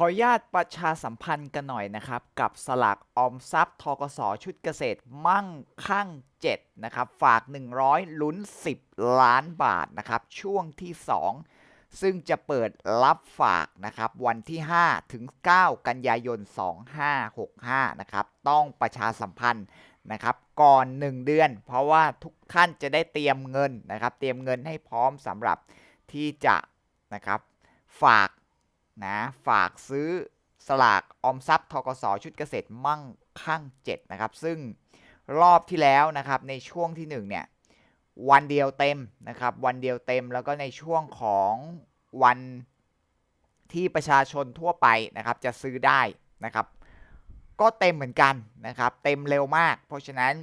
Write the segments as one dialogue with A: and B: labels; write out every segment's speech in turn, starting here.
A: ขออนุญาตประชาสัมพันธ์กันหน่อยนะครับ กับสลากออมทรัพย์ทกสชุดเกษตรมั่งคั่ง 7 นะครับ ฝาก 100 ลุ้น 10 ล้านบาทนะครับ ช่วงที่ 2 ซึ่งจะเปิดรับฝากนะครับ วันที่ 5 ถึง 9 กันยายน 2565 นะครับ ต้องประชาสัมพันธ์นะครับ ก่อน 1 เดือน เพราะว่าทุกท่านจะได้เตรียมเงินนะครับ เตรียมเงินให้พร้อมสำหรับที่จะนะครับฝาก นะฝากซื้อสลากออมทรัพย์ทกสชุดเกษตรมั่งคั่ง7นะครับซึ่งรอบที่แล้วนะครับในช่วงที่1เนี่ยวันเดียวเต็มนะครับวันเดียวเต็มแล้วก็ในช่วงของวันที่ประชาชนทั่วไปนะครับจะซื้อได้นะครับ ก็เต็มเหมือนกันนะครับ เต็มเร็วมาก เพราะฉะนั้น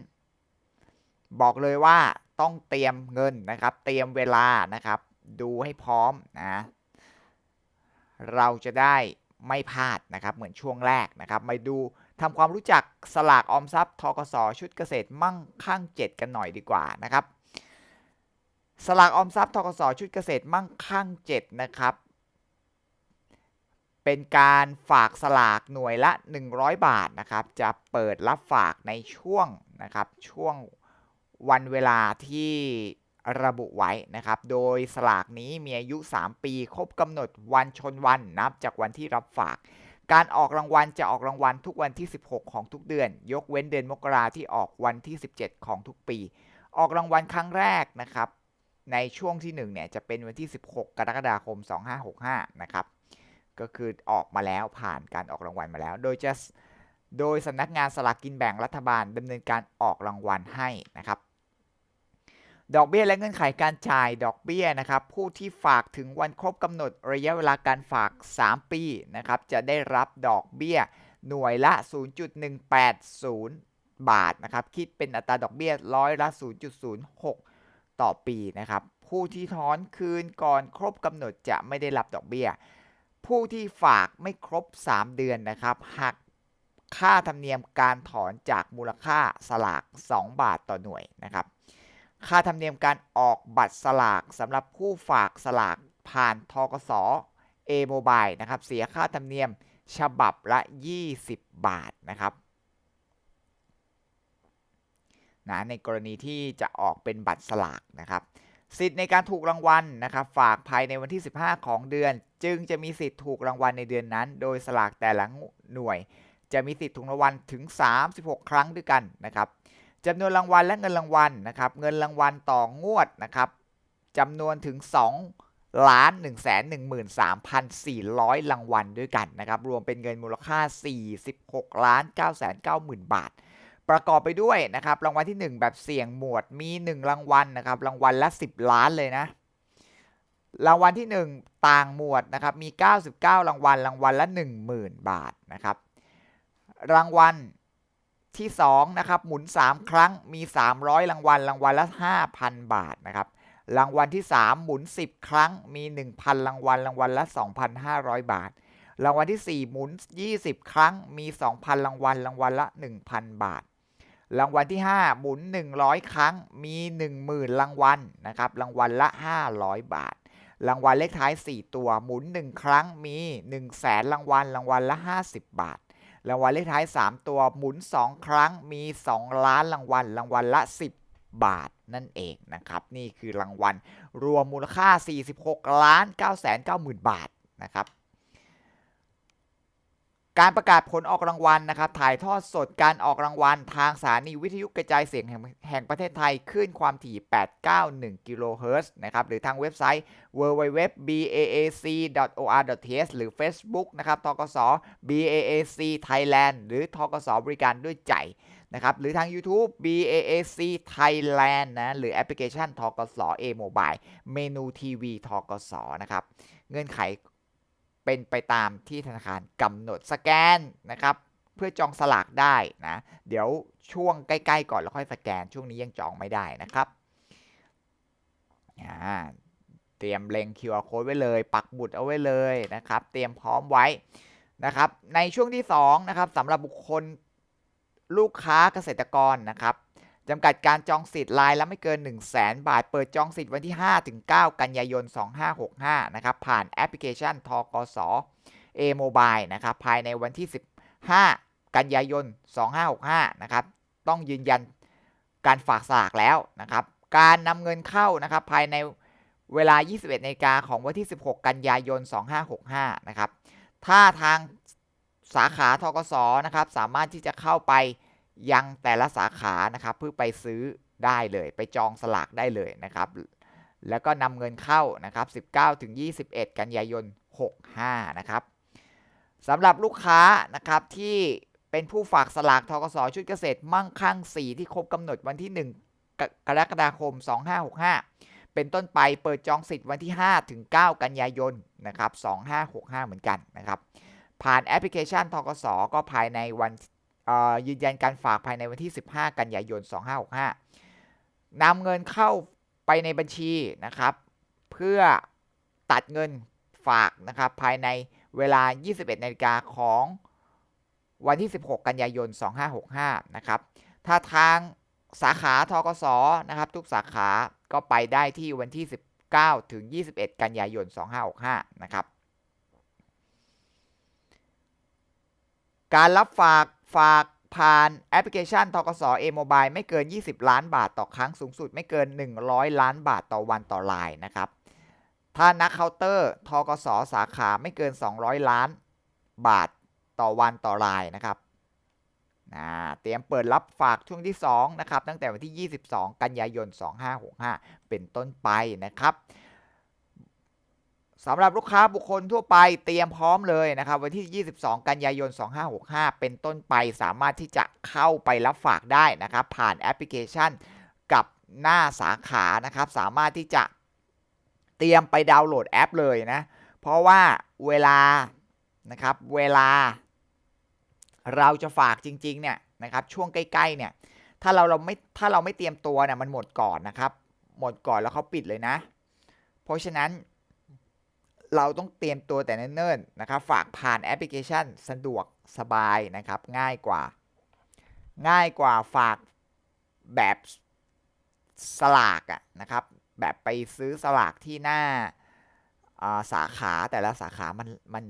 A: บอกเลยว่าต้องเตรียมเงินนะครับ เตรียมเวลานะครับ ดูให้พร้อมนะ เราจะได้ไม่พลาดนะครับ เหมือนช่วงแรกนะครับ มาดูทำความรู้จักสลากออมทรัพย์ทกสชุดเกษตรมั่งคั่ง 7 กันหน่อยดีกว่านะครับ สลากออมทรัพย์ทกสชุดเกษตรมั่งคั่ง 7 นะครับ เป็นการฝากสลากหน่วยละ 100 บาทนะครับ จะเปิดรับฝากในช่วงนะครับช่วงวันเวลาที่ ระบุไว้นะครับ โดยสลากนี้มีอายุ 3 ปี ครบกำหนดวันชนวันนับจากวันที่รับฝาก การออกรางวัลจะออกรางวัลทุกวันที่ 16 ของทุกเดือน ยกเว้นเดือนมกราที่ออกวันที่ 17 ของทุกปี ออกรางวัลครั้งแรกนะครับ ในช่วงที่1เนี่ยจะเป็นวันที่ 16 กรกฎาคม 2565 นะครับ ก็คือออกมาแล้วผ่านการออกรางวัลมาแล้ว โดยจะโดยสำนักงานสลากกินแบ่งรัฐบาลดำเนินการออกรางวัลให้นะครับ ดอกเบี้ยและเงื่อนไขการจ่ายดอกเบี้ยนะครับ ผู้ที่ฝากถึงวันครบกำหนดระยะเวลาการฝาก 3 ปีนะครับ จะได้รับดอกเบี้ยหน่วยละ 0.180 บาทนะครับ คิดเป็นอัตราดอกเบี้ยร้อยละ 0.06 ต่อปีนะครับ ผู้ที่ถอนคืนก่อนครบกำหนดจะไม่ได้รับดอกเบี้ย ผู้ที่ฝากไม่ครบ 3 เดือนนะครับหักค่าธรรมเนียมการถอนจากมูลค่าสลาก 2 บาทต่อหน่วยนะครับ ค่าธรรมเนียมการออกบัตรสลากสำหรับผู้ฝากสลากผ่านทกส A Mobile นะครับ เสียค่าธรรมเนียมฉบับละ 20 บาทนะครับนะในกรณีที่จะออกเป็นบัตรสลากนะครับ สิทธิ์ในการถูกรางวัลนะครับ ฝากภายในวันที่ 15 ของเดือน จึงจะมีสิทธิ์ถูกรางวัลในเดือนนั้น โดยสลากแต่ละหน่วย จะมีสิทธิ์ถูกรางวัลถึง 36 ครั้งด้วยกันนะครับ จำนวนรางวัลและเงินรางวัลนะครับ เงินรางวัลต่องวดนะครับจำนวนถึง 2 ล้าน 1 1 3 4 0 0 รางวัลด้วยกันนะครับ รวมเป็นเงินมูลค่า 46 ล้าน 9 9 0 0 0 บาท ประกอบไปด้วยนะครับ รางวัลที่ 1 แบบเสี่ยงหมวดมี 1 รางวัลนะครับ รางวัลละ 10 ล้านเลยนะ รางวัลที่ 1 ต่างหมวดนะครับ มี 99 รางวัล รางวัลละ 10,000 บาทนะครับ รางวัล ที่2นะครับหมุน 3 ครั้งมี 300 รางวัลรางวัลละ 5,000 บาทนะครับรางวัลที่ 3 หมุน 10 ครั้งมี 1,000 รางวัลรางวัลละ 2,500 บาท รางวัลที่ 4 หมุน 20 ครั้งมี 2,000 รางวัลรางวัลละ 1,000 บาท รางวัลที่ 5 หมุน 100 ครั้งมี 10,000 รางวัลนะครับรางวัลละ 500 บาท รางวัลเลขท้าย 4 ตัวหมุน 1 ครั้งมี 1 0 0 0 0แสนรางวัลรางวัลละ 50 บาท รางวัลเลขท้าย 3 ตัวหมุน 2 ครั้งมี 2 ล้านรางวัล รางวัลละ 10 บาทนั่นเองนะครับ นี่คือรางวัลรวมมูลค่า 46 ล้าน 9 9 0 0 0 0 บาทนะครับ การประกาศผลออกรางวัลนะครับ ถ่ายทอดสดการออกรางวัล ทางสถานีวิทยุกระจายเสียงแห่งหงประเทศไทยขึ้นความถี่ 891 กิโลเฮิรตซ์นะครับ หรือทางเว็บไซต์ www.baac.or.th หรือ Facebook นะครับทกส BAAC Thailand หรือทกสบริการด้วยใจนะครับ หรือทาง YouTube BAAC Thailand นะ หรือแอปพลิเคชันทกส A Mobile เมนูทีวีทกสนะครับ เงื่อนไข เป็นไปตามที่ธนาคารกำหนดสแกนนะครับเพื่อจองสลากได้นะเดี๋ยวช่วงใกล้ๆก่อนแล้วค่อยสแกนช่วงนี้ยังจองไม่ได้นะครับเตรียมเล็ง QR code ไว้เลย ปักบุตรเอาไว้เลยนะครับ เตรียมพร้อมไว้นะครับ ในช่วงที่2นะครับสำหรับบุคคลลูกค้าเกษตรกรนะครับ จำกัดการจองสิทธิ์รายละไม่เกิน 1 0 0 0 0แบาท เปิดจองสิทธิ์วันที่ 5 ถึง 9 กันยายน 2565 นะครับ ผ่านแอปพลิเคชันทกส A Mobile นะครับ ภายในวันที่ 15 กันยายน 2565 นะครับ ต้องยืนยันการฝากสลากแล้วนะครับ การนำเงินเข้านะครับ ภายในเวลา 21นาฬิกาของวันที่ 16 กันยายน 2565 นะครับ ถ้าทางสาขาทกสนะครับ สามารถที่จะเข้าไป ยังแต่ละสาขานะครับเพื่อไปซื้อได้เลย ไปจองสลากได้เลยนะครับ แล้วก็นำเงินเข้านะครับ 19ถึง21 กันยายน 65 นะครับสำหรับลูกค้านะครับที่เป็นผู้ฝากสลากทกสชุดเกษตรมั่งคั่ง 4 ที่ครบกำหนดวันที่ 1 กรกฎาคม 2565 เป็นต้นไปเปิดจองสิทธิ์วันที่ 5 ถึง 9 กันยายนนะครับ 2565 เหมือนกันนะครับ ผ่านแอปพลิเคชันทกสก็ภายในวัน ยืนยันการฝากภายในวันที่ 15 กันยายน 2565นำเงินเข้าไปในบัญชีนะครับ เพื่อตัดเงินฝากนะครับภายในเวลา 21นาฬิกาของวันที่ 16 กันยายน 2565 นะครับ ถ้าทางสาขาทกสนะครับ ทุกสาขาก็ไปได้ที่วันที่ 19 ถึง 21 กันยายน 2565 นะครับ การรับฝาก ฝากผ่านแอปพลิเคชันทกสเอโมบายไม่เกิน 20 ล้านบาทต่อครั้งสูงสุดไม่เกิน 100 ล้านบาทต่อวันต่อลายนะครับ ถ้านักเคาน์เตอร์ทกสสาขาไม่เกิน 200 ล้านบาทต่อวันต่อลายนะครับเตรียมเปิดรับฝากช่วงที่2นะครับตั้งแต่วันที่ 22 กันยายน 2565 เป็นต้นไปนะครับ สำหรับลูกค้าบุคคลทั่วไปเตรียมพร้อมเลยนะครับ วันที่ 22 กันยายน 2565 เป็นต้นไปสามารถที่จะเข้าไปรับฝากได้นะครับ ผ่านแอปพลิเคชันกับหน้าสาขานะครับ สามารถที่จะเตรียมไปดาวน์โหลดแอปเลยนะ เพราะว่าเวลานะครับเวลา เราจะฝากจริงๆเนี่ยนะครับช่วงใกล้ๆเนี่ยถ้าเราเราไม่ถ้าเราไม่เตรียมตัวเนี่ยมันหมดก่อนนะครับ หมดก่อนแล้วเขาปิดเลยนะ เพราะฉะนั้น เราต้องเตรียมตัวแต่เนิ่นๆนะครับ ฝากผ่านแอปพลิเคชันสะดวกสบายนะครับ ง่ายกว่า ง่ายกว่าฝากแบบสลากอะนะครับ แบบไปซื้อสลากที่หน้าสาขาแต่ละสาขามันมัน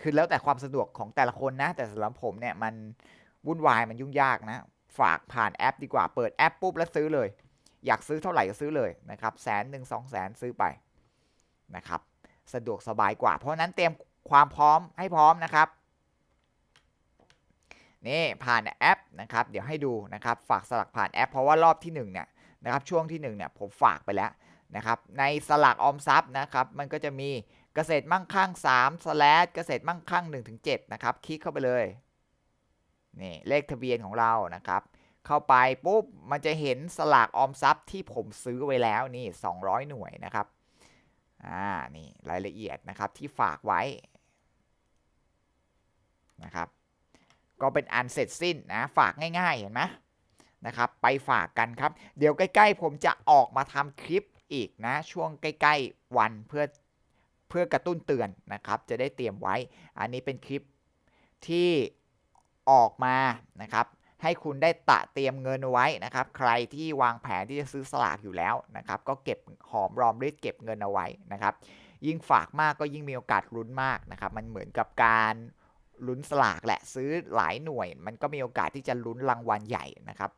A: คือแล้วแต่ความสะดวกของแต่ละคนนะ แต่สำหรับผมเนี่ยมันวุ่นวายมันยุ่งยากนะ ฝากผ่านแอปดีกว่าเปิดแอปปุ๊บแล้วซื้อเลย อยากซื้อเท่าไหร่ก็ซื้อเลยนะครับแสนหนึ่งสองแสนซื้อไปนะครับ สะดวกสบายกว่า เพราะนั้นเตรียมความพร้อมให้พร้อมนะครับนี่ผ่านแอปนะครับ เดี๋ยวให้ดูนะครับฝากสลักผ่านแอป เพราะว่ารอบที่1เนี่ยนะครับช่วงที่1เนี่ยผมฝากไปแล้วนะครับในสลักออมทรัพย์นะครับมันก็จะมีเกษตรมั่งคั่ง3สแลดเกษตรมั่งคั่ง 1-7นะครับคลิกเข้าไปเลยนี่เลขทะเบียนของเรานะครับ เข้าไปปุ๊บมันจะเห็นสลากออมทรัพย์ที่ผมซื้อไว้แล้วนี่ 200 หน่วยนะครับ อ่านี่รายละเอียดนะครับที่ฝากไว้นะครับก็เป็นอันเสร็จสิ้นนะฝากง่ายๆเห็นไหมนะครับไปฝากกันครับ เดี๋ยวใกล้ๆ ผมจะออกมาทำคลิปอีกนะ ช่วงใกล้ๆวันเพื่อเพื่อกระตุ้นเตือนนะครับ จะได้เตรียมไว้ อันนี้เป็นคลิปที่ออกมานะครับ ให้คุณได้ตะเตรียมเงินไว้นะครับ ใครที่วางแผนที่จะซื้อสลากอยู่แล้วนะครับ ก็เก็บหอมรอมริดเก็บเงินเอาไว้นะครับ ยิ่งฝากมากก็ยิ่งมีโอกาสลุ้นมากนะครับ มันเหมือนกับการลุ้นสลากแหละซื้อหลายหน่วย มันก็มีโอกาสที่จะลุ้นรางวัลใหญ่นะครับ